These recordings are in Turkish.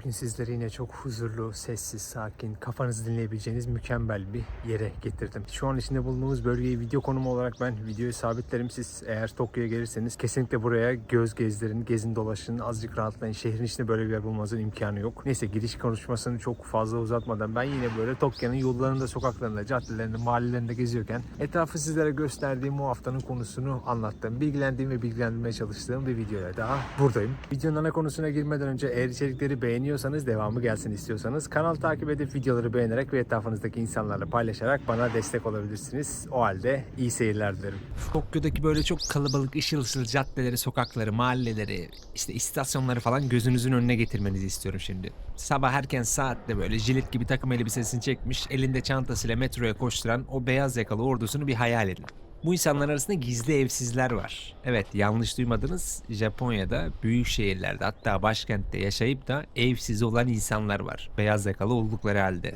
Bugün sizleri yine çok huzurlu, sessiz, sakin, kafanızı dinleyebileceğiniz mükemmel bir yere getirdim. Şu an içinde bulunduğumuz bölgeyi video konumu olarak ben videoyu sabitlerim. Siz eğer Tokyo'ya gelirseniz kesinlikle buraya göz gezdirin, gezin dolaşın, azıcık rahatlayın. Şehrin içinde böyle bir yer bulmanızın imkanı yok. Neyse giriş konuşmasını çok fazla uzatmadan ben yine böyle Tokyo'nun yollarında, sokaklarında, caddelerinde, mahallelerinde geziyorken etrafı sizlere gösterdiğim bu haftanın konusunu anlattım. Bilgilendiğim ve bilgilendirmeye çalıştığım bir videoya daha buradayım. Videonun ana konusuna girmeden önce eğer içerikleri beğeniyorsanız, devamı gelsin istiyorsanız kanal takip edip videoları beğenerek ve etrafınızdaki insanlarla paylaşarak bana destek olabilirsiniz. O halde iyi seyirler dilerim. Tokyo'daki böyle çok kalabalık ışıl ışıl caddeleri, sokakları, mahalleleri, işte istasyonları falan gözünüzün önüne getirmenizi istiyorum şimdi. Sabah erken saatte böyle jilet gibi takım elbisesini çekmiş, elinde çantasıyla metroya koşturan o beyaz yakalı ordusunu bir hayal edin. Bu insanlar arasında gizli evsizler var. Evet yanlış duymadınız. Japonya'da büyük şehirlerde hatta başkentte yaşayıp da evsiz olan insanlar var. Beyaz yakalı oldukları halde.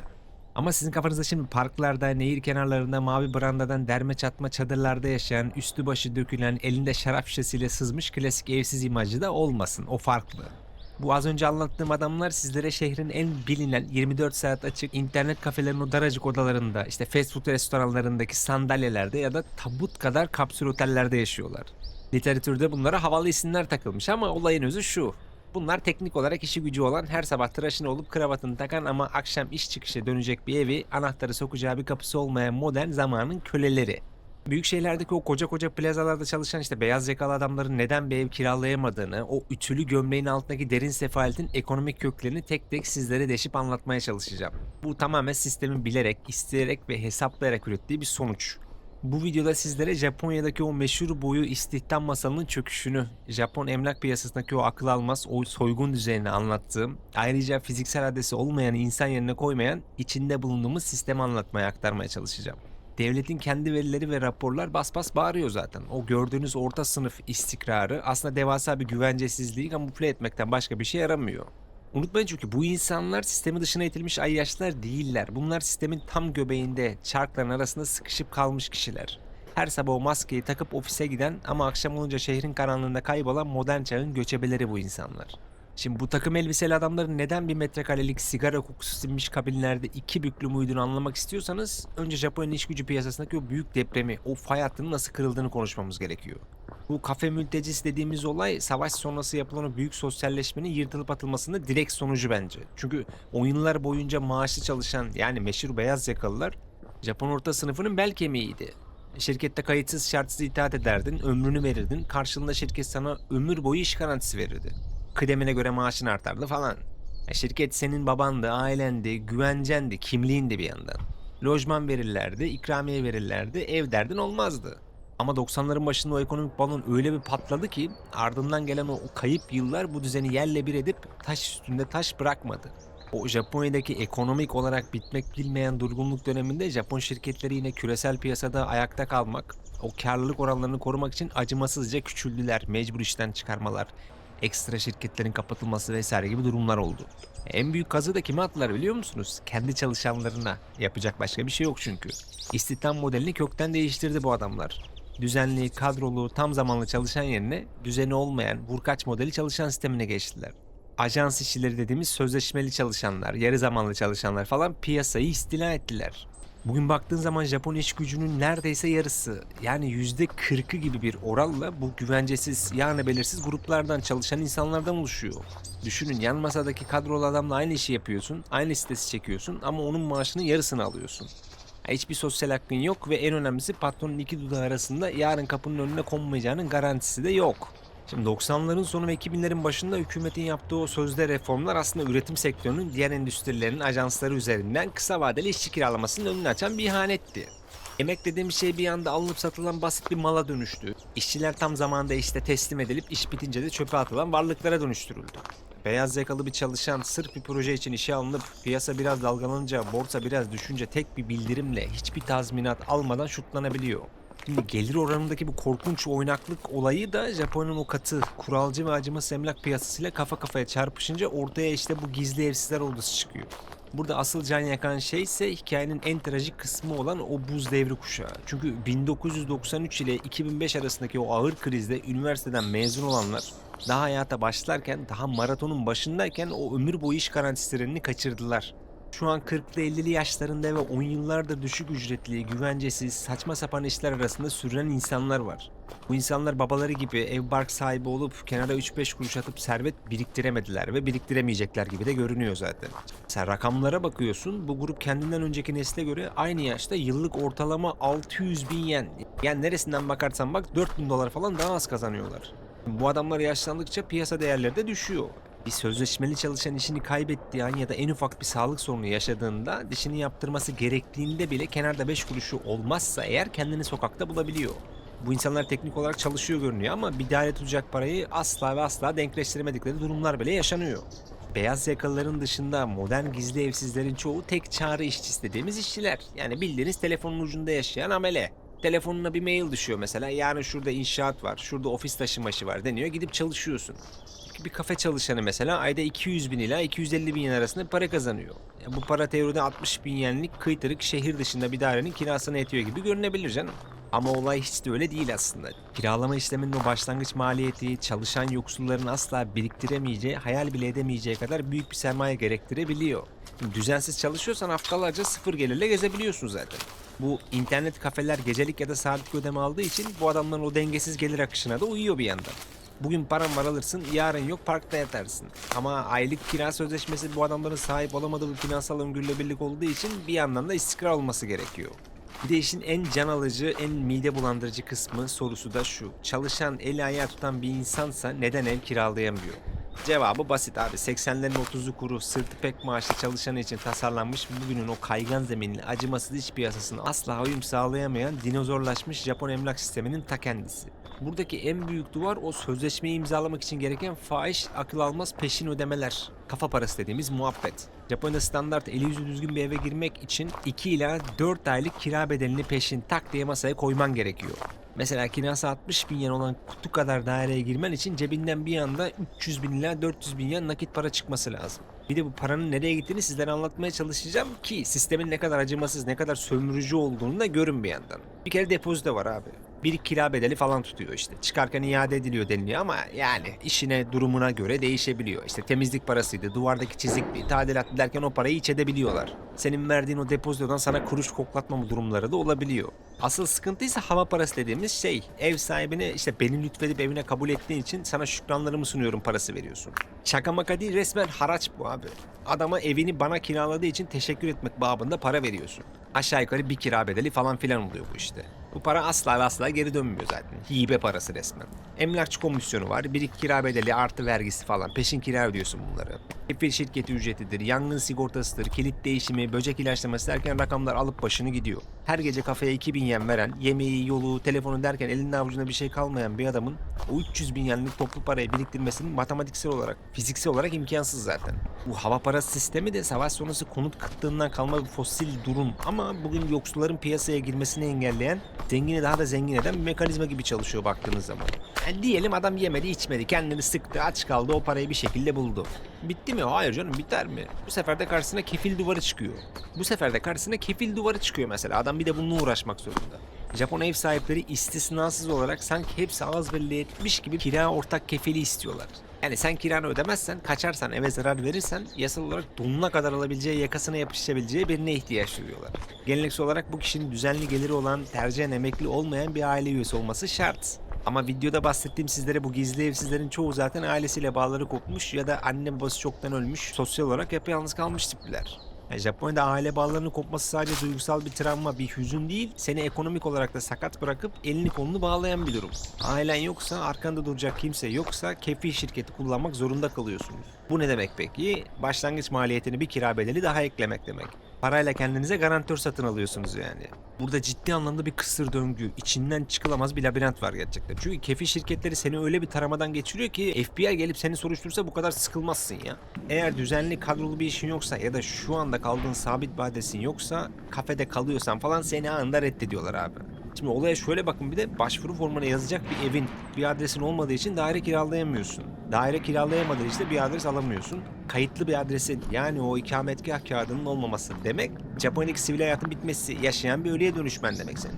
Ama sizin kafanızda şimdi parklarda, nehir kenarlarında, mavi brandadan derme çatma çadırlarda yaşayan, üstü başı dökülen, elinde şarap şişesiyle sızmış klasik evsiz imajı da olmasın. O farklı. Bu az önce anlattığım adamlar sizlere şehrin en bilinen 24 saat açık internet kafelerin o daracık odalarında, işte fast food restoranlarındaki sandalyelerde ya da tabut kadar kapsül otellerde yaşıyorlar. Literatürde bunlara havalı isimler takılmış ama olayın özü şu. Bunlar teknik olarak işi gücü olan her sabah tıraşını olup kravatını takan ama akşam iş çıkışı dönecek bir evi anahtarı sokacağı bir kapısı olmayan modern zamanın köleleri. Büyük şehirlerdeki o koca koca plazalarda çalışan işte beyaz yakalı adamların neden bir ev kiralayamadığını, o ütülü gömleğin altındaki derin sefaletin ekonomik köklerini tek tek sizlere deşip anlatmaya çalışacağım. Bu tamamen sistemin bilerek, isteyerek ve hesaplayarak ürettiği bir sonuç. Bu videoda sizlere Japonya'daki o meşhur boyu istihdam masalının çöküşünü, Japon emlak piyasasındaki o akıl almaz o soygun düzenini anlattığım, ayrıca fiziksel adresi olmayan insan yerine koymayan içinde bulunduğumuz sistemi anlatmaya aktarmaya çalışacağım. Devletin kendi verileri ve raporlar bas bas bağırıyor zaten. O gördüğünüz orta sınıf istikrarı aslında devasa bir güvencesizliği kamufle etmekten başka bir şey yaramıyor. Unutmayın çünkü bu insanlar sistemi dışına itilmiş ayyaşlar değiller. Bunlar sistemin tam göbeğinde, çarkların arasında sıkışıp kalmış kişiler. Her sabah o maskeyi takıp ofise giden ama akşam olunca şehrin karanlığında kaybolan modern çağın göçebeleri bu insanlar. Şimdi bu takım elbiseli adamların neden bir metrekarelik sigara kokusu sinmiş kabinlerde iki büklüm uyduğunu anlamak istiyorsanız önce Japonya'nın iş gücü piyasasındaki o büyük depremi, o fay hattının nasıl kırıldığını konuşmamız gerekiyor. Bu kafe mültecisi dediğimiz olay savaş sonrası yapılan o büyük sosyalleşmenin yırtılıp atılmasının direkt sonucu bence. Çünkü oyunlar boyunca maaşlı çalışan yani meşhur beyaz yakalılar Japon orta sınıfının bel kemiğiydi. Şirkette kayıtsız şartsız itaat ederdin, ömrünü verirdin. Karşılığında şirket sana ömür boyu iş garantisi verirdi. Kıdemine göre maaşın artardı falan. E, Şirket senin babandı, ailendi, güvencendi, kimliğindi bir yandan. Lojman verirlerdi, ikramiye verirlerdi, ev derdin olmazdı. Ama 90'ların başında o ekonomik balon öyle bir patladı ki ardından gelen o kayıp yıllar bu düzeni yerle bir edip taş üstünde taş bırakmadı. O Japonya'daki ekonomik olarak bitmek bilmeyen durgunluk döneminde Japon şirketleri yine küresel piyasada ayakta kalmak, o karlılık oranlarını korumak için acımasızca küçüldüler, mecbur işten çıkarmalar, ekstra şirketlerin kapatılması vesaire gibi durumlar oldu. En büyük kazı da kime attılar biliyor musunuz? Kendi çalışanlarına. Yapacak başka bir şey yok çünkü. İstihdam modelini kökten değiştirdi bu adamlar. Düzenli, kadrolu, tam zamanlı çalışan yerine düzeni olmayan vurkaç modeli çalışan sistemine geçtiler. Ajans işçileri dediğimiz sözleşmeli çalışanlar, yarı zamanlı çalışanlar falan piyasayı istila ettiler. Bugün baktığın zaman Japon iş gücünün neredeyse yarısı yani yüzde kırkı gibi bir oranla bu güvencesiz yani belirsiz gruplardan çalışan insanlardan oluşuyor. Düşünün yan masadaki kadrolu adamla aynı işi yapıyorsun, aynı sitesi çekiyorsun ama onun maaşının yarısını alıyorsun. Hiçbir sosyal hakkın yok ve en önemlisi patronun iki dudağı arasında yarın kapının önüne konmayacağının garantisi de yok. Şimdi 90'ların sonu ve 2000'lerin başında hükümetin yaptığı o sözde reformlar aslında üretim sektörünün diğer endüstrilerin ajansları üzerinden kısa vadeli işçi kiralamasının önünü açan bir ihanetti. Emek dediğim şey bir anda alınıp satılan basit bir mala dönüştü. İşçiler tam zamanda işte teslim edilip iş bitince de çöpe atılan varlıklara dönüştürüldü. Beyaz yakalı bir çalışan sırf bir proje için işe alınıp piyasa biraz dalgalanınca, borsa biraz düşünce tek bir bildirimle hiçbir tazminat almadan şutlanabiliyor. Şimdi gelir oranındaki bu korkunç oynaklık olayı da Japonya'nın o katı, kuralcı ve acımasız emlak piyasasıyla kafa kafaya çarpışınca ortaya işte bu gizli evsizler ordusu çıkıyor. Burada asıl can yakan şey ise hikayenin en trajik kısmı olan o buz devri kuşağı. Çünkü 1993 ile 2005 arasındaki o ağır krizde üniversiteden mezun olanlar daha hayata başlarken, daha maratonun başındayken o ömür boyu iş garantisi kaçırdılar. Şu an 40'lı 50'li yaşlarında ve 10 yıllardır düşük ücretli, güvencesiz, saçma sapan işler arasında sürünen insanlar var. Bu insanlar babaları gibi ev bark sahibi olup kenara 3-5 kuruş atıp servet biriktiremediler ve biriktiremeyecekler gibi de görünüyor zaten. Sen rakamlara bakıyorsun bu grup kendinden önceki nesle göre aynı yaşta yıllık ortalama 600 bin yen. Yani neresinden bakarsan bak 4000 dolar falan daha az kazanıyorlar. Bu adamlar yaşlandıkça piyasa değerleri de düşüyor. Bir sözleşmeli çalışan işini kaybettiği an ya da en ufak bir sağlık sorunu yaşadığında dişini yaptırması gerektiğinde bile kenarda 5 kuruşu olmazsa eğer kendini sokakta bulabiliyor. Bu insanlar teknik olarak çalışıyor görünüyor ama bir daire tutacak parayı asla ve asla denkleştiremedikleri durumlar bile yaşanıyor. Beyaz yakalıların dışında modern gizli evsizlerin çoğu tek çağrı işçisi dediğimiz işçiler. Yani bildiğiniz telefonun ucunda yaşayan amele. Telefonuna bir mail düşüyor mesela. Yani şurada inşaat var, şurada ofis taşımaşı var deniyor. Gidip çalışıyorsun. Bir kafe çalışanı mesela ayda 200 bin ila 250 bin yen arasında para kazanıyor. Bu para teoride 60 bin yenlik kıytırık şehir dışında bir dairenin kirasını etiyor gibi görünebilir canım. Ama olay hiç de öyle değil aslında. Kiralama işleminin o başlangıç maliyeti çalışan yoksulların asla biriktiremeyeceği, hayal bile edemeyeceği kadar büyük bir sermaye gerektirebiliyor. Düzensiz çalışıyorsan haftalarca sıfır gelirle gezebiliyorsun zaten. Bu internet kafeler gecelik ya da saatlik ödeme aldığı için bu adamların o dengesiz gelir akışına da uyuyor bir yandan. Bugün paran var alırsın, yarın yok parkta yatarsın. Ama aylık kira sözleşmesi bu adamların sahip olamadığı bir finansal öngörülebilirlik olduğu için bir yandan da istikrar olması gerekiyor. Bir de işin en can alıcı, en mide bulandırıcı kısmı sorusu da şu. Çalışan, eli ayağı tutan bir insansa neden ev kiralayamıyor? Cevabı basit abi. 80'lerin 30'u kuru, sırtı pek maaşlı çalışanı için tasarlanmış bugünün o kaygan zeminli, acımasız iş piyasasına asla uyum sağlayamayan dinozorlaşmış Japon emlak sisteminin ta kendisi. Buradaki en büyük duvar o sözleşmeyi imzalamak için gereken fahiş, akıl almaz peşin ödemeler. Kafa parası dediğimiz muhabbet. Japonya'da standart eli yüzü düzgün bir eve girmek için 2 ila 4 aylık kira bedelini peşin tak diye masaya koyman gerekiyor. Mesela kirası 60 bin yen olan kutu kadar daireye girmen için cebinden bir anda 300 bin ila 400 bin yen nakit para çıkması lazım. Bir de bu paranın nereye gittiğini sizlere anlatmaya çalışacağım ki sistemin ne kadar acımasız, ne kadar sömürücü olduğunu da görün bir yandan. Bir kere depozito var abi. Bir kira bedeli falan tutuyor işte. Çıkarken iade ediliyor deniliyor ama yani işine durumuna göre değişebiliyor. İşte temizlik parasıydı, duvardaki çizikli, tadilat derken o parayı iç edebiliyorlar. Senin verdiğin o depozitodan sana kuruş koklatmama durumları da olabiliyor. Asıl sıkıntı ise hava parası dediğimiz şey. Ev sahibine işte beni lütfedip evine kabul ettiğin için sana şükranlarımı sunuyorum parası veriyorsun. Şaka maka değil resmen haraç bu abi. Adama evini bana kiraladığı için teşekkür etmek babında para veriyorsun. Aşağı yukarı bir kira bedeli falan filan oluyor bu işte. Bu para asla ve asla geri dönmüyor zaten. Hibe parası resmen. Emlakçı komisyonu var, bir iki kira bedeli artı vergisi falan. Peşin kira ödüyorsun bunları. Kefil şirketi ücretidir, yangın sigortasıdır, kilit değişimi, böcek ilaçlaması derken rakamlar alıp başını gidiyor. Her gece kafeye 2000 yen veren, yemeği, yolu, telefonu derken elinde avucunda bir şey kalmayan bir adamın o 300 bin yenlik toplu parayı biriktirmesinin matematiksel olarak, fiziksel olarak imkansız zaten. Bu hava parası sistemi de savaş sonrası konut kıtlığından kalma bir fosil durum ama bugün yoksulların piyasaya girmesini engelleyen, zengini daha da zengin eden bir mekanizma gibi çalışıyor baktığınız zaman. Yani diyelim adam yemedi içmedi kendini sıktı aç kaldı o parayı bir şekilde buldu. Bitti mi? Hayır canım biter mi? Bu sefer de karşısına kefil duvarı çıkıyor. Bu sefer de karşısına kefil duvarı çıkıyor mesela. Adam bir de bununla uğraşmak zorunda. Japon ev sahipleri istisnasız olarak sanki hepsi ağız belli etmiş gibi kira ortak kefili istiyorlar. Yani sen kiranı ödemezsen, kaçarsan, eve zarar verirsen yasal olarak donuna kadar alabileceği, yakasına yapışabileceği birine ihtiyaç duyuyorlar. Geleneksel olarak bu kişinin düzenli geliri olan, tercihen emekli olmayan bir aile üyesi olması şart. Ama videoda bahsettiğim sizlere bu gizli evsizlerin çoğu zaten ailesiyle bağları kopmuş ya da anne babası çoktan ölmüş, sosyal olarak yapayalnız kalmış tipler. Yani Japonya'da aile bağlarının kopması sadece duygusal bir travma, bir hüzün değil, seni ekonomik olarak da sakat bırakıp elini kolunu bağlayan bir durum. Ailen yoksa, arkanda duracak kimse yoksa kefil şirketi kullanmak zorunda kalıyorsunuz. Bu ne demek peki? Başlangıç maliyetini bir kira bedeli daha eklemek demek. Parayla kendinize garantör satın alıyorsunuz yani. Burada ciddi anlamda bir kısır döngü, içinden çıkılamaz bir labirent var gerçekten. Çünkü kefil şirketleri seni öyle bir taramadan geçiriyor ki FBI gelip seni soruştursa bu kadar sıkılmazsın ya. Eğer düzenli kadrolu bir işin yoksa ya da şu anda kaldığın sabit vadesin yoksa kafede kalıyorsan falan seni anında reddediyorlar abi. Şimdi olaya şöyle bakın bir de başvuru formuna yazacak bir evin bir adresin olmadığı için daire kiralayamıyorsun. Daire kiralayamadığın için de bir adres alamıyorsun. Kayıtlı bir adresin yani o ikametgah kağıdının olmaması demek Japonya'daki sivil hayatın bitmesi, yaşayan bir ölüye dönüşmen demek senin.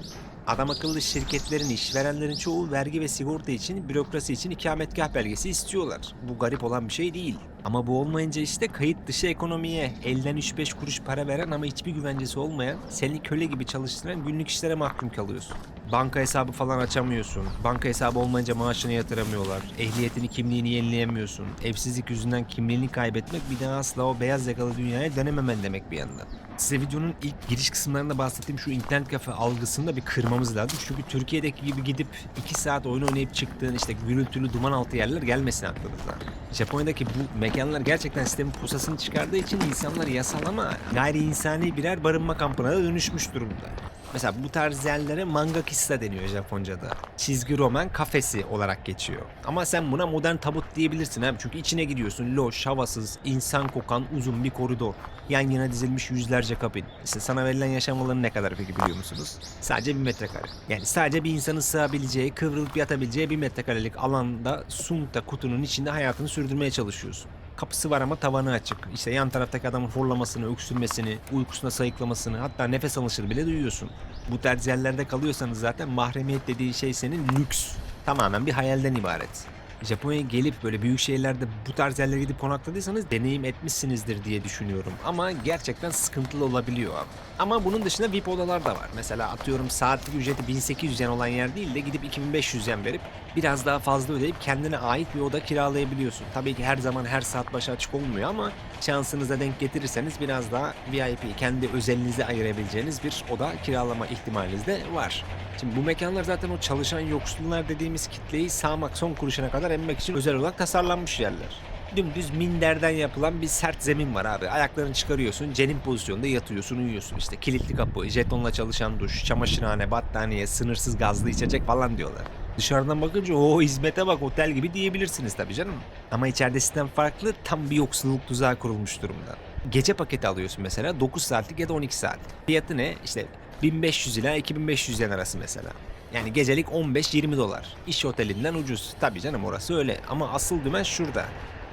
Adam akıllı şirketlerin, işverenlerin çoğu vergi ve sigorta için, bürokrasi için ikametgah belgesi istiyorlar. Bu garip olan bir şey değil. Ama bu olmayınca işte kayıt dışı ekonomiye, elden 3-5 kuruş para veren ama hiçbir güvencesi olmayan, seni köle gibi çalıştıran günlük işlere mahkum kalıyorsun. Banka hesabı falan açamıyorsun. Banka hesabı olmayınca maaşını yatıramıyorlar. Ehliyetini, kimliğini yenileyemiyorsun. Evsizlik yüzünden kimliğini kaybetmek bir daha asla o beyaz yakalı dünyaya dönememen demek bir yandan. Size videonun ilk giriş kısımlarında bahsettiğim şu internet kafe algısını da bir kırmamız lazım. Çünkü Türkiye'deki gibi gidip 2 saat oyun oynayıp çıktığın işte gürültülü duman altı yerler gelmesin aklınıza. Japonya'daki bu mekanlar gerçekten sistemin pusasını çıkardığı için insanlar yasal ama gayri insani birer barınma kampına da dönüşmüş durumda. Mesela bu tarz yerlere mangakista deniyor Japonca'da. Çizgi roman kafesi olarak geçiyor. Ama sen buna modern tabut diyebilirsin abi. Çünkü içine giriyorsun. Loş, havasız, insan kokan uzun bir koridor. Yan yana dizilmiş yüzlerce kabin. İşte sana verilen yaşam alanı ne kadar peki biliyor musunuz? Sadece bir metrekare. Yani sadece bir insanın sığabileceği, kıvrılıp yatabileceği bir metrekarelik alanda Sunta kutunun içinde hayatını sürdürmeye çalışıyorsun. Kapısı var ama tavanı açık. İşte yan taraftaki adamın horlamasını, öksürmesini, uykusuna sayıklamasını hatta nefes alışını bile duyuyorsun. Bu tarz yerlerde kalıyorsanız zaten mahremiyet dediği şey senin lüks. Tamamen bir hayalden ibaret. Japonya'ya gelip böyle büyük şehirlerde bu tarz yerlere gidip konakladıysanız deneyim etmişsinizdir diye düşünüyorum. Ama gerçekten sıkıntılı olabiliyor abi. Ama bunun dışında VIP odalar da var. Mesela atıyorum saatlik ücreti 1800 yen olan yer değil de gidip 2500 yen verip biraz daha fazla ödeyip kendine ait bir oda kiralayabiliyorsun. Tabii ki her zaman her saat başı açık olmuyor ama şansınıza denk getirirseniz biraz daha VIP kendi özelinize ayırabileceğiniz bir oda kiralama ihtimaliniz de var. Şimdi bu mekanlar zaten o çalışan yoksullar dediğimiz kitleyi sağmak son kuruşuna kadar emmek için özel olarak tasarlanmış yerler. Dümdüz minderden yapılan bir sert zemin var abi. Ayaklarını çıkarıyorsun, cenin pozisyonda yatıyorsun, uyuyorsun. İşte kilitli kapı, jetonla çalışan duş, çamaşırhane, battaniye, sınırsız gazlı içecek falan diyorlar. Dışarıdan bakınca o hizmete bak otel gibi diyebilirsiniz tabii canım. Ama içeride sistem farklı, tam bir yoksulluk tuzağı kurulmuş durumda. Gece paketi alıyorsun mesela 9 saatlik ya da 12 saat. Fiyatı ne? İşte 1500 ila 2500 yen arası mesela. Yani gecelik 15-20 dolar. İş otelinden ucuz. Tabii canım orası öyle. Ama asıl dümen şurada.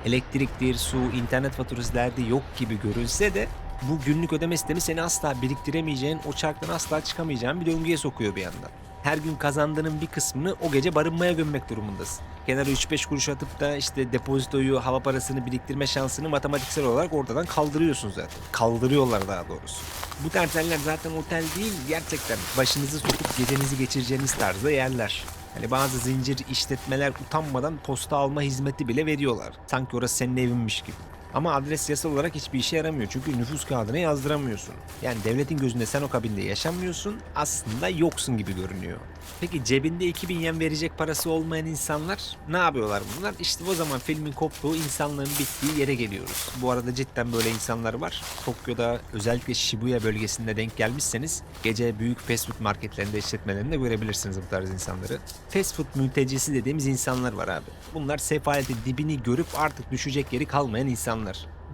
Elektriktir, su, internet faturası derdi yok gibi görünse de bu günlük ödeme sistemi seni asla biriktiremeyeceğin, o çarktan asla çıkamayacağın bir döngüye sokuyor bir yandan. Her gün kazandığının bir kısmını o gece barınmaya gömmek durumundasın. Kenara 3-5 kuruş atıp da işte depozitoyu, hava parasını biriktirme şansını matematiksel olarak ortadan kaldırıyorsun zaten. Kaldırıyorlar daha doğrusu. Bu tarz yerler zaten otel değil, gerçekten başınızı sokup gecenizi geçireceğiniz tarzda yerler. Hani bazı zincir işletmeler utanmadan posta alma hizmeti bile veriyorlar. Sanki orası senin evinmiş gibi. Ama adres yasal olarak hiçbir işe yaramıyor çünkü nüfus kağıdına yazdıramıyorsun. Yani devletin gözünde sen o kabinde yaşamıyorsun, aslında yoksun gibi görünüyor. Peki cebinde 2000 yen verecek parası olmayan insanlar ne yapıyorlar bunlar? İşte o zaman filmin koptuğu insanlığın bittiği yere geliyoruz. Bu arada cidden böyle insanlar var. Tokyo'da özellikle Shibuya bölgesinde denk gelmişseniz gece büyük fast food marketlerinde işletmelerinde görebilirsiniz bu tarz insanları. Fast food mültecisi dediğimiz insanlar var abi. Bunlar sefaletin dibini görüp artık düşecek yeri kalmayan insanlar.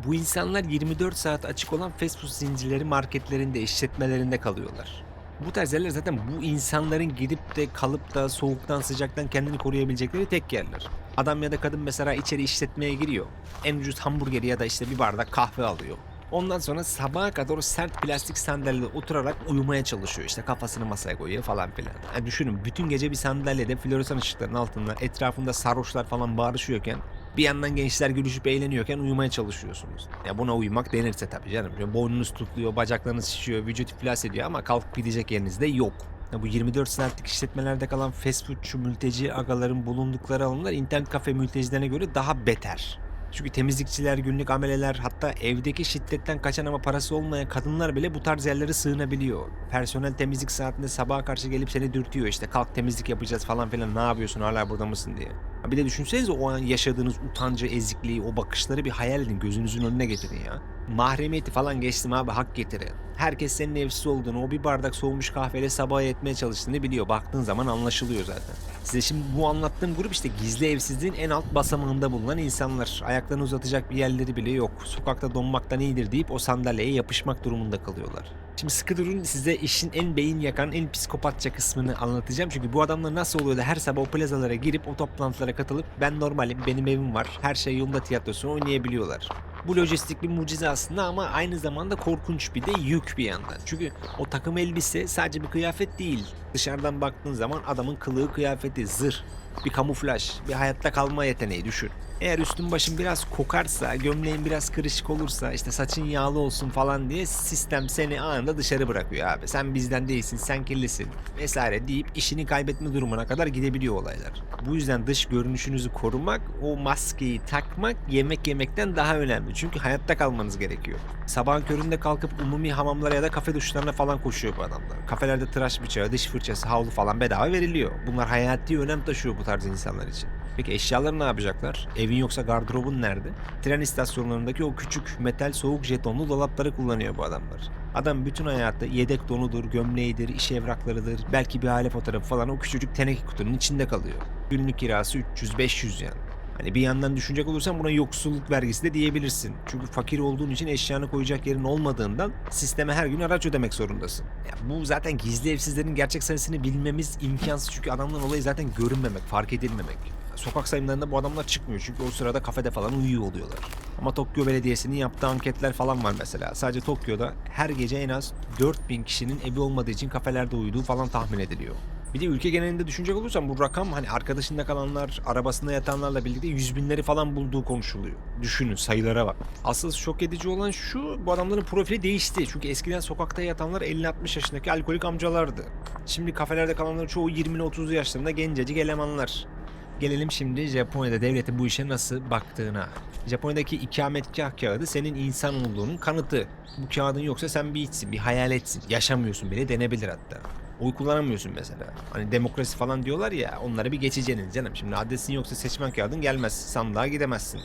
Bu insanlar 24 saat açık olan fast food zincirleri marketlerinde, işletmelerinde kalıyorlar. Bu tarz yerler zaten bu insanların gidip de kalıp da soğuktan sıcaktan kendini koruyabilecekleri tek yerler. Adam ya da kadın mesela içeri işletmeye giriyor. En ucuz hamburgeri ya da işte bir bardak kahve alıyor. Ondan sonra sabaha kadar o sert plastik sandalyede oturarak uyumaya çalışıyor. İşte kafasını masaya koyuyor falan filan. Yani düşünün bütün gece bir sandalyede floresan ışıkların altında etrafında sarhoşlar falan bağırışıyorken bir yandan gençler gülüşüp eğleniyorken uyumaya çalışıyorsunuz. Ya buna uyumak denirse tabii canım. Boynunuz tutuluyor, bacaklarınız şişiyor, vücut iflas ediyor ama kalkıp gidecek yeriniz de yok. Ya bu 24 saatlik işletmelerde kalan fast foodçu mülteci agaların bulundukları alanlar internet kafe mültecilerine göre daha beter. Çünkü temizlikçiler, günlük ameleler hatta evdeki şiddetten kaçan ama parası olmayan kadınlar bile bu tarz yerlere sığınabiliyor. Personel temizlik saatinde sabaha karşı gelip seni dürtüyor işte kalk temizlik yapacağız falan filan ne yapıyorsun hala burada mısın diye. Bir de düşünsenize o an yaşadığınız utancı, ezikliği, o bakışları bir hayal edin gözünüzün önüne getirin ya. Mahremiyeti falan geçtim abi hak getiri. Herkes senin evsiz olduğunu, o bir bardak soğumuş kahveyle sabaha yetmeye çalıştığını biliyor. Baktığın zaman anlaşılıyor zaten. Size şimdi bu anlattığım grup işte gizli evsizliğin en alt basamağında bulunan insanlar. Ayaklarını uzatacak bir yerleri bile yok. Sokakta donmaktan iyidir deyip o sandalyeye yapışmak durumunda kalıyorlar. Şimdi sıkı durun size işin en beyin yakan, en psikopatça kısmını anlatacağım. Çünkü bu adamlar nasıl oluyor da her sabah o plazalara girip o toplantılara katılıp ben normalim, benim evim var, her şey yolunda tiyatrosunu oynayabiliyorlar. Bu lojistik bir mucize aslında ama aynı zamanda korkunç bir de yük bir yandan. Çünkü o takım elbise sadece bir kıyafet değil. Dışarıdan baktığın zaman adamın kılığı kıyafeti, zırh, bir kamuflaj, bir hayatta kalma yeteneği düşün. Eğer üstün başın biraz kokarsa, gömleğin biraz kırışık olursa, işte saçın yağlı olsun falan diye sistem seni anında dışarı bırakıyor abi. Sen bizden değilsin, sen kirlisin vesaire deyip işini kaybetme durumuna kadar gidebiliyor olaylar. Bu yüzden dış görünüşünüzü korumak, o maskeyi takmak yemek yemekten daha önemli. Çünkü hayatta kalmanız gerekiyor. Sabahın köründe kalkıp umumi hamamlara ya da kafe duşlarına falan koşuyor bu adamlar. Kafelerde tıraş bıçağı, diş fırçası, havlu falan bedava veriliyor. Bunlar hayati önem taşıyor bu tarz insanlar için. Peki eşyaları ne yapacaklar? Evin yoksa gardırobun nerede? Tren istasyonlarındaki o küçük metal soğuk jetonlu dolapları kullanıyor bu adamlar. Adam bütün hayatı yedek donudur, gömleğidir, iş evraklarıdır, belki bir aile fotoğrafı falan o küçücük teneke kutunun içinde kalıyor. Günlük kirası 300-500 yani. Hani bir yandan düşünecek olursan buna yoksulluk vergisi de diyebilirsin. Çünkü fakir olduğun için eşyanı koyacak yerin olmadığından sisteme her gün araç ödemek zorundasın. Ya bu zaten gizli evsizlerin gerçek sayısını bilmemiz imkansız. Çünkü adamların olayı zaten görünmemek, fark edilmemek. Sokak sayımlarında bu adamlar çıkmıyor çünkü o sırada kafede falan uyuyor oluyorlar. Ama Tokyo Belediyesi'nin yaptığı anketler falan var mesela. Sadece Tokyo'da her gece en az 4000 kişinin evi olmadığı için kafelerde uyuduğu falan tahmin ediliyor. Bir de ülke genelinde düşünecek olursam bu rakam hani arkadaşında kalanlar, arabasında yatanlarla birlikte yüz binleri falan bulduğu konuşuluyor. Düşünün sayılara bak. Asıl şok edici olan şu bu adamların profili değişti. Çünkü eskiden sokakta yatanlar 50-60 yaşındaki alkolik amcalardı. Şimdi kafelerde kalanların çoğu 20'li 30'lu yaşlarında gencecik elemanlar. Gelelim şimdi Japonya'da devletin bu işe nasıl baktığına. Japonya'daki ikametgah kağıdı senin insan olduğunun kanıtı. Bu kağıdın yoksa sen bir içsin, bir hayaletsin. Yaşamıyorsun bile denebilir hatta. Oy kullanamıyorsun mesela. Hani demokrasi falan diyorlar ya onları bir geçeceğiniz canım. Şimdi adresin yoksa seçmen kağıdın gelmez. Sandığa gidemezsin.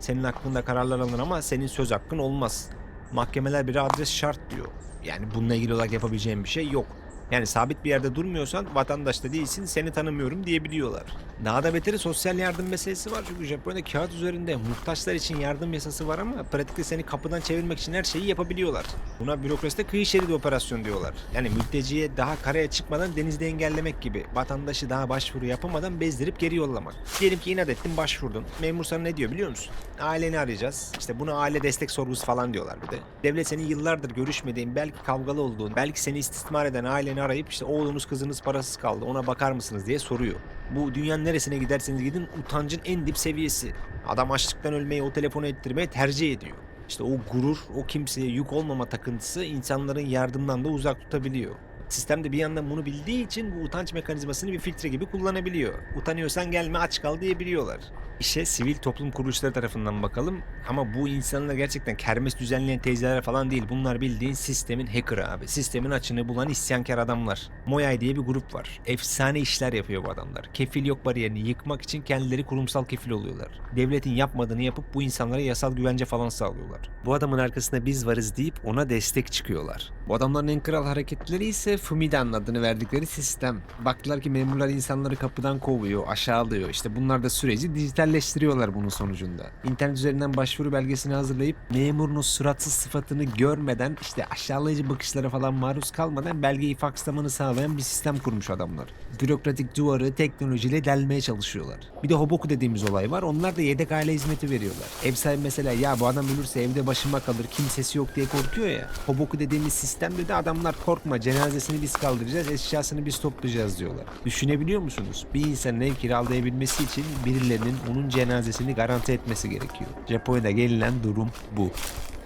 Senin hakkında kararlar alınır ama senin söz hakkın olmaz. Mahkemeler bir adres şart diyor. Yani bununla ilgili olarak yapabileceğin bir şey yok. Yani sabit bir yerde durmuyorsan vatandaş da değilsin seni tanımıyorum diyebiliyorlar. Daha da beteri sosyal yardım meselesi var çünkü Japonya'da kağıt üzerinde muhtaçlar için yardım yasası var ama pratikte seni kapıdan çevirmek için her şeyi yapabiliyorlar. Buna bürokraside kıyı şeridi operasyon diyorlar. Yani mülteciye daha karaya çıkmadan denizde engellemek gibi. Vatandaşı daha başvuru yapamadan bezdirip geri yollamak. Diyelim ki inat ettin başvurdun. Memur sana ne diyor biliyor musun? Aileni arayacağız. İşte buna aile destek sorgusu falan diyorlar bir de. Devlet senin yıllardır görüşmediğin, belki kavgalı olduğun, belki seni istismar eden aileni arayıp işte oğlunuz kızınız parasız kaldı ona bakar mısınız diye soruyor. Bu dünyanın neresine giderseniz gidin utancın en dip seviyesi. Adam açlıktan ölmeyi o telefonu ettirmeyi tercih ediyor. İşte o gurur, o kimseye yük olmama takıntısı insanların yardımdan da uzak tutabiliyor. Sistem de bir yandan bunu bildiği için bu utanç mekanizmasını bir filtre gibi kullanabiliyor. Utanıyorsan gelme aç kal diyebiliyorlar. İşe sivil toplum kuruluşları tarafından bakalım ama bu insanlar gerçekten kermes düzenleyen teyzeler falan değil. Bunlar bildiğin sistemin hacker'ı abi. Sistemin açığını bulan isyankar adamlar. Moyay diye bir grup var. Efsane işler yapıyor bu adamlar. Kefil yok bariyerini yıkmak için kendileri kurumsal kefil oluyorlar. Devletin yapmadığını yapıp bu insanlara yasal güvence falan sağlıyorlar. Bu adamın arkasında biz varız deyip ona destek çıkıyorlar. Bu adamların en kral hareketleri ise Fumidan adını verdikleri sistem. Baktılar ki memurlar insanları kapıdan kovuyor, aşağılıyor. İşte bunlar da süreci dijitalleştiriyorlar bunun sonucunda. İnternet üzerinden başvuru belgesini hazırlayıp memurun suratsız sıfatını görmeden işte aşağılayıcı bakışlara falan maruz kalmadan belgeyi fakslamanı sağlayan bir sistem kurmuş adamlar. Bürokratik duvarı teknolojiyle delmeye çalışıyorlar. Bir de Hoboku dediğimiz olay var. Onlar da yedek aile hizmeti veriyorlar. Ev sahibi mesela ya bu adam ölürse evde başıma kalır kimsesi yok diye korkuyor ya. Hoboku dediğimiz sistemde de adamlar korkma cenazesini biz kaldıracağız eşyasını biz toplayacağız diyorlar. Düşünebiliyor musunuz? Bir insanın ev kiralayabilmesi için birilerinin onun cenazesini garanti etmesi gerekiyor. Japonya'da gelinen durum bu.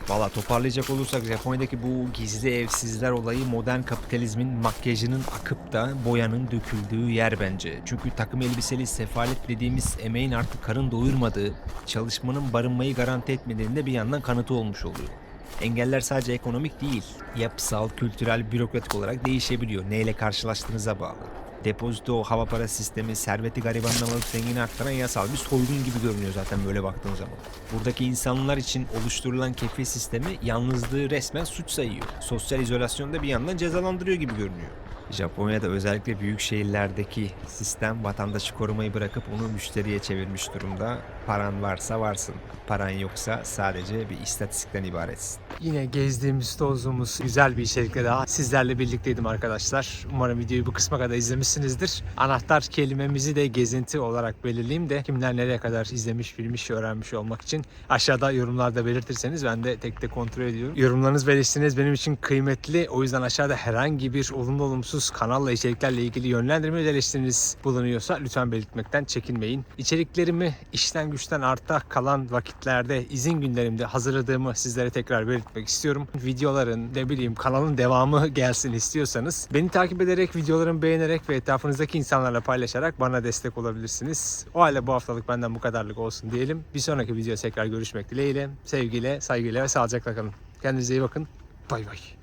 Valla toparlayacak olursak Japonya'daki bu gizli evsizler olayı modern kapitalizmin makyajının akıp da boyanın döküldüğü yer bence. Çünkü takım elbiseli sefalet dediğimiz emeğin artık karın doyurmadığı, çalışmanın barınmayı garanti etmediğinin de bir yandan kanıtı olmuş oluyor. Engeller sadece ekonomik değil, yapısal, kültürel, bürokratik olarak değişebiliyor. Neyle karşılaştığınıza bağlı. Depozito, hava para sistemi, serveti garibandan alıp zengine aktaran yasal bir soygun gibi görünüyor zaten böyle baktığın zaman. Buradaki insanlar için oluşturulan kefil sistemi yalnızlığı resmen suç sayıyor. Sosyal izolasyon da bir yandan cezalandırıyor gibi görünüyor. Japonya'da özellikle büyük şehirlerdeki sistem vatandaşı korumayı bırakıp onu müşteriye çevirmiş durumda. Paran varsa varsın, paran yoksa sadece bir istatistikten ibaretsin. Yine gezdiğimiz, tozduğumuz güzel bir içerikle daha sizlerle birlikteydim arkadaşlar. Umarım videoyu bu kısma kadar izlemişsinizdir. Anahtar kelimemizi de gezinti olarak belirleyeyim de kimler nereye kadar izlemiş, bilmiş, öğrenmiş olmak için aşağıda yorumlarda belirtirseniz ben de tek tek kontrol ediyorum. Yorumlarınız ve benim için kıymetli. O yüzden aşağıda herhangi bir olumlu olumsuz kanalla içeriklerle ilgili yönlendirme eleştiriniz bulunuyorsa lütfen belirtmekten çekinmeyin. İçeriklerimi işten güçten arta kalan vakitlerde izin günlerimde hazırladığımı sizlere tekrar belirtmek istiyorum. Videoların ne bileyim kanalın devamı gelsin istiyorsanız beni takip ederek videolarımı beğenerek ve etrafınızdaki insanlarla paylaşarak bana destek olabilirsiniz. O halde bu haftalık benden bu kadarlık olsun diyelim. Bir sonraki videoda tekrar görüşmek dileğiyle. Sevgiyle, saygıyla ve sağlıcakla kalın. Kendinize iyi bakın. Bay bay.